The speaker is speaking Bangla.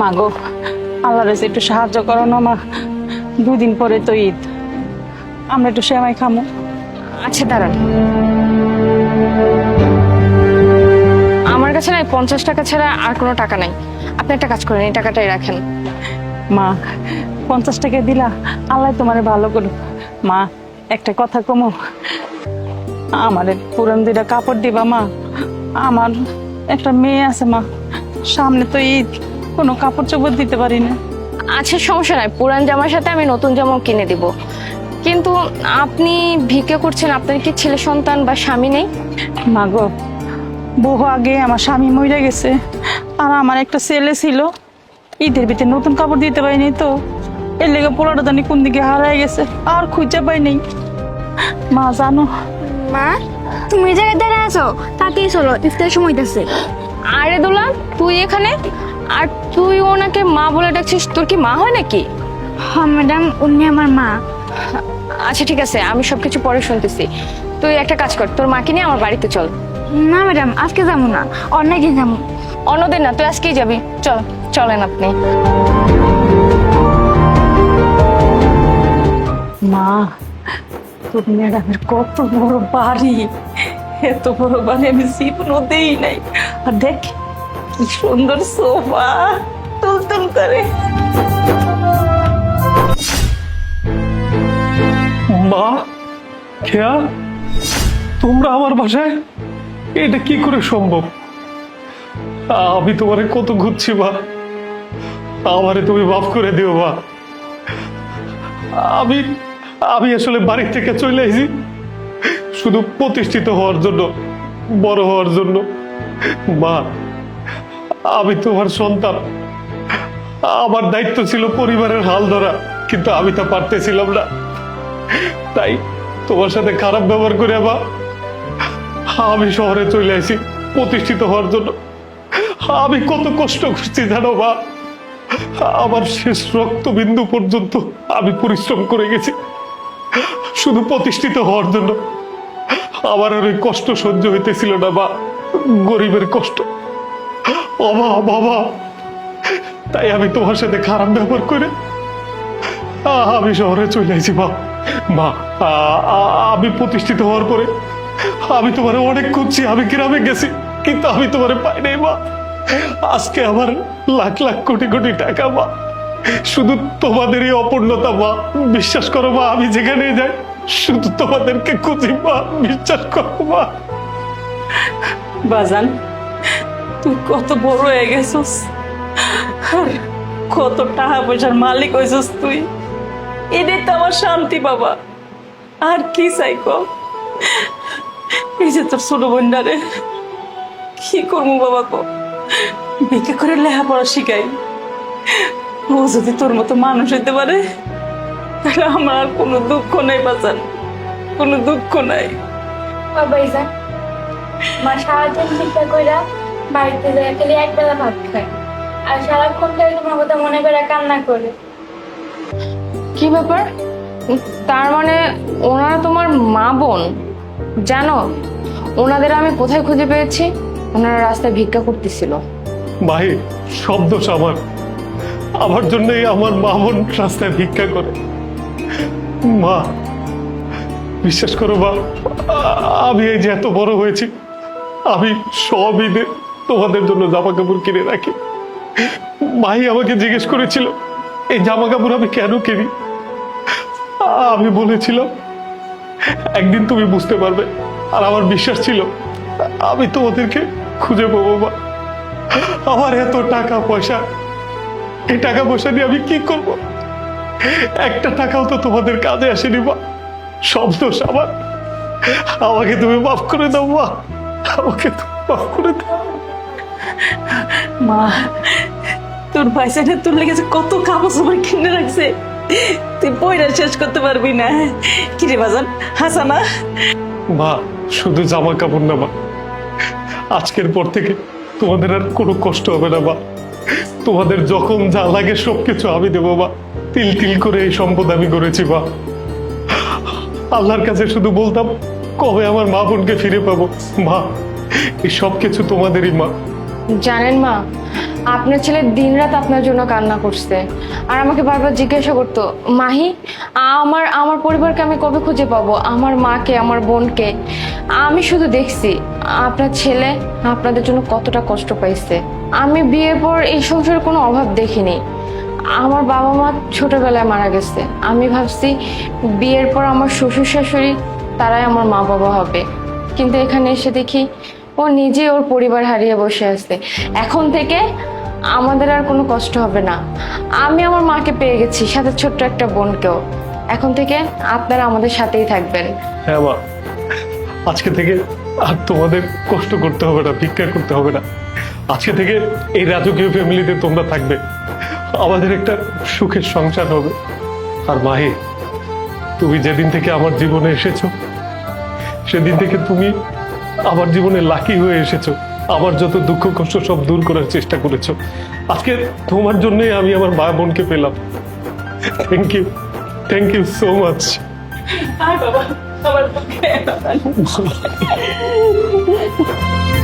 মা গো আল্লাহর কাছে একটু সাহায্য করো না মা। দুদিন পরে তো ঈদ। আমরা একটু সেমাই খামো। আচ্ছা দাঁড়ান। আমার কাছে নাই পঞ্চাশ টাকা ছাড়া আর কোনো টাকা নাই। আপনি একটা কাজ করেন এই টাকাটাই রাখেন। মা পঞ্চাশ টাকা দিলা আল্লাহ তোমার ভালো করুক। মা একটা কথা কমো। আমার পুরান দুইটা কাপড় দিবা মা। আমার একটা মেয়ে আছে মা। সামনে তো ঈদ। কোনো কাপড় চোপড় দিতে পারি না আচ্ছা সমস্যা নাই। পুরান জামার সাথে আমি নতুন জামাও কিনে দিব। কিন্তু আপনি ভিক্ষা করছেন আপনার কি ছেলে সন্তান বা স্বামী নেই? মা গো বহু আগে আমার স্বামী মরে গেছে। আর আমার একটা ছেলে ছিল। ঈদের ভিতরে নতুন কাপড় দিতে পারিনি তো। এর লেগে পোলাটা জানি কোন দিকে হারাই গেছে আর খুঁজে পাই নাই। মা জানো? মা তুমি জায়গায় দাঁড়িয়ে আছো তাতেই চলো ইফতার সময় আরে দোলা তুই এখানে? আর তুই ওনাকে মা বলে ডাকছিস তোর কি মা হয় নাকি? হ্যাঁ ম্যাডাম উনি আমার মা। আচ্ছা ঠিক আছে আমি সবকিছু পরে শুনতেছি। তুই একটা কাজ কর তোর মাকে নিয়ে আমার বাড়িতে চল। না ম্যাডাম আজকে যাব না অনেকদিন যাব। অন্যদিন না তুই আজকেই যাবি। চল চলেন আপনি। মা তোর ম্যাডামের কত বড় বাড়ি। এত বড় বাড়ি আমি জীবনও দেই নাই। আর দেখ কি সুন্দর সোফা। তুল তুল করে। মা, খেয়া, তোমরা আমার বাসায়? এটা কি করে সম্ভব? আমি তোমারে কত ঘুরছি মা। আমারে তুমি মাফ করে দিও, মা। আমি আমি আসলে বাড়ি থেকে চলে এসেছি। শুধু প্রতিষ্ঠিত হওয়ার জন্য, বড় হওয়ার জন্য। মা আমি তোমার সন্তান। আমার দায়িত্ব ছিল পরিবারের হাল ধরা, কিন্তু আমি তা পারতেছিলাম না। তাই তোমার সাথে খারাপ ব্যবহার করে বা আমি শহরে চলে আসি প্রতিষ্ঠিত হওয়ার জন্য। আমি কত কষ্ট করছি জানো বা আমার শেষ রক্তবিন্দু পর্যন্ত আমি পরিশ্রম করে গেছি, শুধু প্রতিষ্ঠিত হওয়ার জন্য। আমার আর ওই কষ্ট সহ্য হইতেছিল না বা গরিবের কষ্ট। অভাব তাই আমি তোমার সাথে খারাপ ব্যবহার করে আমি শহরে চলে আসি মা। আমি প্রতিষ্ঠিত হওয়ার পরে আমি তোমারে অনেক খুঁজছি, আমি গ্রামে গেছি, কিন্তু আমি তোমারে পাই নাই, মা। আজকে আমার লাখ লাখ কোটি কোটি টাকা, মা। শুধু তোমাদেরই অপূর্ণতা, মা। বিশ্বাস করো, মা, আমি যেখানে যাই, শুধু তোমাদেরকে খুঁজি, মা। বিশ্বাস করো, মা। বাজান তুই কত বড় হয়ে গেছিস। কত টাকা পয়সার মালিক হয়েছিস তুই। এদের তো আমার শান্তি বাবা। আর কি চাই কো এই যে তোর ছোট বোনটারে কি করব বাবা কো বিকে করে লেখাপড়া শিখাই। ও যদি তোর মতো মানুষ হইতে পারে, তাহলে আমার আর কোনো দুঃখ নাই বাজান। কোনো দুঃখ নাই। বাবা মা সারাদিন চিন্তা কইরা বাড়িতে যায় খালি এক বেলা ভাত খায়। আর সারাক্ষণ খালি তোমার কথা মনে করে কান্না করে। কি ব্যাপার? তার মানে ওনারা তোমার মা বোন? জানো ওনাদের আমি কোথায় খুঁজে পেয়েছি? ওনারা রাস্তায় ভিক্ষা করতেছিল। ভাই সব দোষ আমার। আমার জন্যই আমার মা বোন রাস্তায় ভিক্ষা করে। মা বিশ্বাস করো মা আ- আমি এই যে এত বড় হয়েছি আমি সব ঈদে তোমাদের জন্য জামা কাপড় কিনে রাখি। ভাই আমাকে জিজ্ঞেস করেছিল, এই জামা কাপড় আমি কেন কিনি? আমি বলেছিলাম, একদিন তুমি বুঝতে পারবে, আর আমার বিশ্বাস ছিল, আমি তোমাদেরকে খুঁজে পাবো মা। আমার এত টাকা পয়সা, এই টাকা পয়সা দিয়ে আমি কি করব? একটা টাকাও তো তোমাদের কাজে আসেনি মা। সব দোষ আমার। আমাকে তুমি মাফ করে দাও মা। আমাকে তুমি মাফ করে দাও। মা, তোর তোর কত কাপড় চোপড় কিনে রাখছে। তুই বইটা শেষ করতে পারবি না। কিরে বাজান হাসানা মা, শুধু জামা কাপড় না মা। আজকের পর থেকে তোমাদের আর কোনো কষ্ট হবে না মা। তোমাদের যখন যা লাগে সবকিছু আমি দেবো মা। তিল তিল করে এই সম্পদ আমি করেছি মা। আল্লাহর কাছে শুধু বলতাম, কবে আমার মা বোনকে ফিরে পাবো? মা এই সব কিছু তোমাদেরই মা। জানেন মা, আপনার ছেলে দিনরাত আপনার জন্য কান্না করছে। আর আমাকে বারবার জিজ্ঞাসা করতো, মাহি, আমার আমার পরিবারকে আমি কবে খুঁজে পাবো? আমার মাকে, আমার বোনকে? আমি শুধু দেখছি, আপনার ছেলে আপনাদের জন্য কতটা কষ্ট পাইছে। আমি বিয়ের পর এই সংসারের কোনো অভাব দেখিনি। আমার বাবা মা ছোটবেলায় মারা গেছে। আমি ভাবছি, বিয়ের পর আমার শ্বশুর শাশুড়ি, তারাই আমার মা বাবা হবে। কিন্তু এখানে এসে দেখি ও নিজে ওর পরিবার হারিয়ে বসে আছে। এখন থেকে আমাদের আর কোনো কষ্ট হবে না। আমি আমার মাকে পেয়ে গেছি, সাথে ছোট্ট একটা বোনকেও। এখন থেকে আপনারা আমাদের সাথেই থাকবেন। হ্যাঁ মা, আজকে থেকে আর তোমাদের কষ্ট করতে হবে না, ভিক্ষা করতে হবে না। আজকে থেকে এই রাজকীয় ফ্যামিলিতে তোমরা থাকবে। আমাদের একটা সুখের সংসার হবে। আর মাহি, তুমি যেদিন থেকে আমার জীবনে এসেছ, সেদিন থেকে তুমি আমার জীবনে লাকি হয়ে এসেছ। আমার যত দুঃখ কষ্ট সব দূর করার চেষ্টা করেছ। আজকে তোমার জন্যই আমি আমার মা বোনকে পেলাম। Thank you thank you so much বাবা আমার